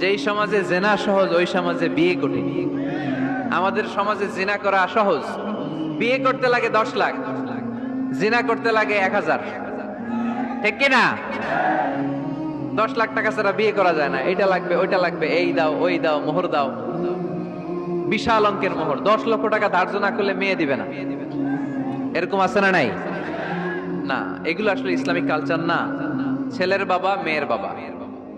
যেই সমাজে জেনা সহজ, ওই সমাজে বিয়ে কঠিন আমাদের সমাজে জিনা করা সহজ। বিয়ে করতে লাগে দশ লাখ, জিনা করতে লাগে এক হাজার। ঠিক কিনা? দশ লাখ টাকা ছাড়া বিয়ে করা যায় না। এটা লাগবে, ওইটা লাগবে, এই দাও, ওই দাও, মোহর দাও। বিশাল অঙ্কের মোহর। দশ লক্ষ টাকা ধার্য না করলে মেয়ে দিবে না। এরকম আছে না নাই? না, এগুলো আসলে ইসলামিক কালচার না। ছেলের বাবা, মেয়ের বাবা।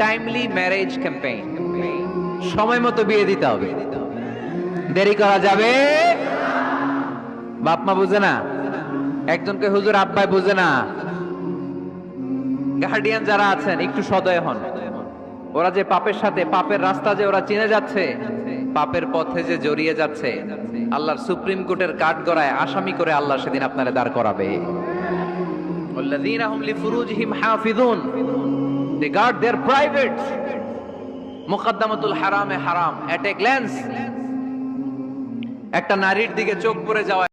টাইমলি ম্যারেজ ক্যাম্পেইন সময় মতো বিয়ে দিতে হবে। দেরি করা যাবে? বাপ মা বুঝে না? একজনকে হুজুর আব্বাই বুঝে না? গার্ডিয়ান যারা আছেন, একটু সদয় হন। ওরা যে পাপের সাথে, পাপের রাস্তা যে ওরা চিনে যাচ্ছে, পাপের পথে যে জড়িয়ে যাচ্ছে, আল্লাহর সুপ্রিম কোর্টের কাঠ গড়ায় আসামি করে আল্লাহ সেদিন আপনারা দাঁড় করাবে। They guard their privates. মুখাদ্দামাতুল হারাম এ গ্ল্যান্স একটা নারীর দিকে চোখ পড়ে যাওয়া